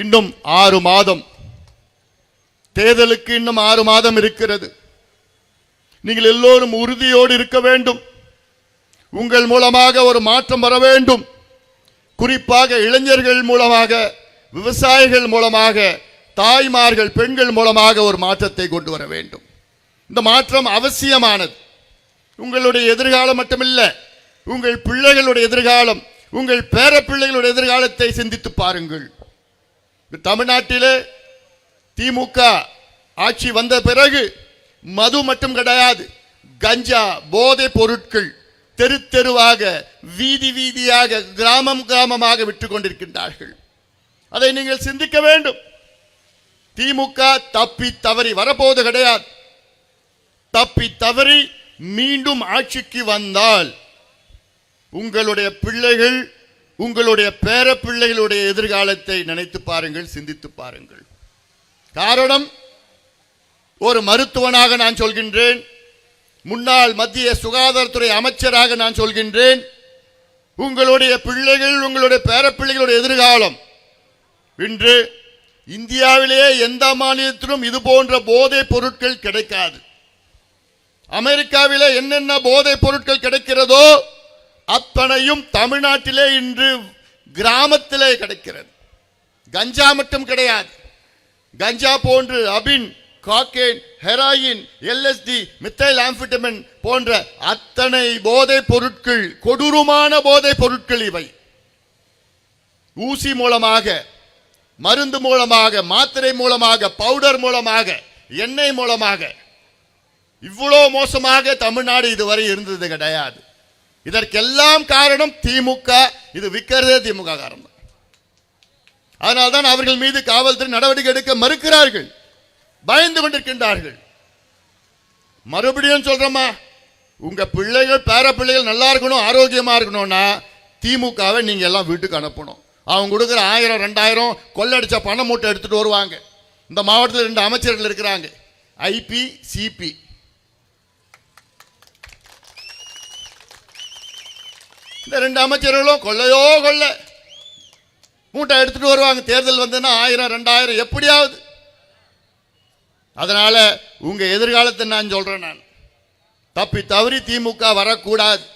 இன்னும் ஆறு மாதம். தேர்தலுக்கு இன்னும் ஆறு மாதம் இருக்கிறது. நீங்கள் எல்லோரும் உறுதியோடு இருக்க வேண்டும். உங்கள் மூலமாக ஒரு மாற்றம் வர வேண்டும். குறிப்பாக இளைஞர்கள் மூலமாக விவசாயிகள் மூலமாக தாய்மார்கள் பெண்கள் மூலமாக ஒரு மாற்றத்தை கொண்டு வர வேண்டும். இந்த மாற்றம் அவசியமானது. உங்களுடைய எதிர்காலம் மட்டுமில்லை உங்கள் பிள்ளைகளுடைய எதிர்காலம் உங்கள் பேர பிள்ளைகளுடைய எதிர்காலத்தை சிந்தித்து பாருங்கள். தமிழ்நாட்டிலே திமுக ஆட்சி வந்த பிறகு மது மட்டும் கிடையாது கஞ்சா போதை பொருட்கள் தெரு தெருவாக வீதி வீதியாக கிராமம் கிராமமாக விற்று கொண்டிருக்கின்றார்கள். அதை நீங்கள் சிந்திக்க வேண்டும். திமுக தப்பி தவறி வரப்போவது கிடையாது. தப்பி தவறி மீண்டும் ஆட்சிக்கு வந்தால் உங்களுடைய பிள்ளைகள் உங்களுடைய பேர பிள்ளைகளுடைய எதிர்காலத்தை நினைத்து பாருங்கள் சிந்தித்து பாருங்கள். காரணம் ஒரு மருத்துவனாக நான் சொல்கின்றேன். முன்னாள் மத்திய சுகாதாரத்துறை அமைச்சராக நான் சொல்கின்றேன். உங்களுடைய பிள்ளைகள் உங்களுடைய பேரப்பிள்ளைகளுடைய எதிர்காலம். இன்று இந்தியாவிலேயே எந்த மாநிலத்திலும் இது போன்ற போதைப் பொருட்கள் கிடைக்காது. அமெரிக்காவிலே என்னென்ன போதைப் பொருட்கள் கிடைக்கிறதோ அத்தனையும் தமிழ்நாட்டிலே இன்று கிராமத்திலே கிடைக்கிறது. கஞ்சா மட்டும் கிடையாது. கஞ்சா போன்று அபின் cocaine heroin LSD methyl amphetamine போன்ற அத்தனை போதைப் பொருட்கள் கொடூரமான போதைப் பொருட்கள் இவை. ஊசி மூலமாக மருந்து மூலமாக மாத்திரை மூலமாக பவுடர் மூலமாக எண்ணெய் மூலமாக இவ்வளோ மோசமாக தமிழ்நாடு இதுவரை இருந்தது கிடையாது. இதற்கெல்லாம் காரணம் திமுக. இது விற்கிறதே திமுக காரணம். அதனால்தான் அவர்கள் மீது காவல்துறை நடவடிக்கை எடுக்க மறுக்கிறார்கள். பயந்து கொண்டிருக்கின்றார்கள். மறுபடியும் சொல்றோமா உங்க பிள்ளைகள் பேர பிள்ளைகள் நல்லா இருக்கணும் ஆரோக்கியமா இருக்கணும்னா திமுகவை நீங்க எல்லாம் வீட்டுக்கு அனுப்பணும். அவங்க கொடுக்குற ஆயிரம் ரெண்டாயிரம் கொள்ளடிச்ச பணம் மூட்டை எடுத்துட்டு வருவாங்க. இந்த மாவட்டத்தில் ரெண்டு அமைச்சர்கள் இருக்கிறாங்க. ஐபி சிபி இந்த ரெண்டு அமைச்சர்களும் கொள்ளையோ கொள்ளை. மூட்டை எடுத்துட்டு வருவாங்க. தேர்தல் வந்ததுன்னா ஆயிரம் ரெண்டாயிரம் எப்படியாவது. அதனால உங்க எதிர்காலத்தை நான் சொல்றேன் நான். தப்பி தவறி திமுக வரக்கூடாது.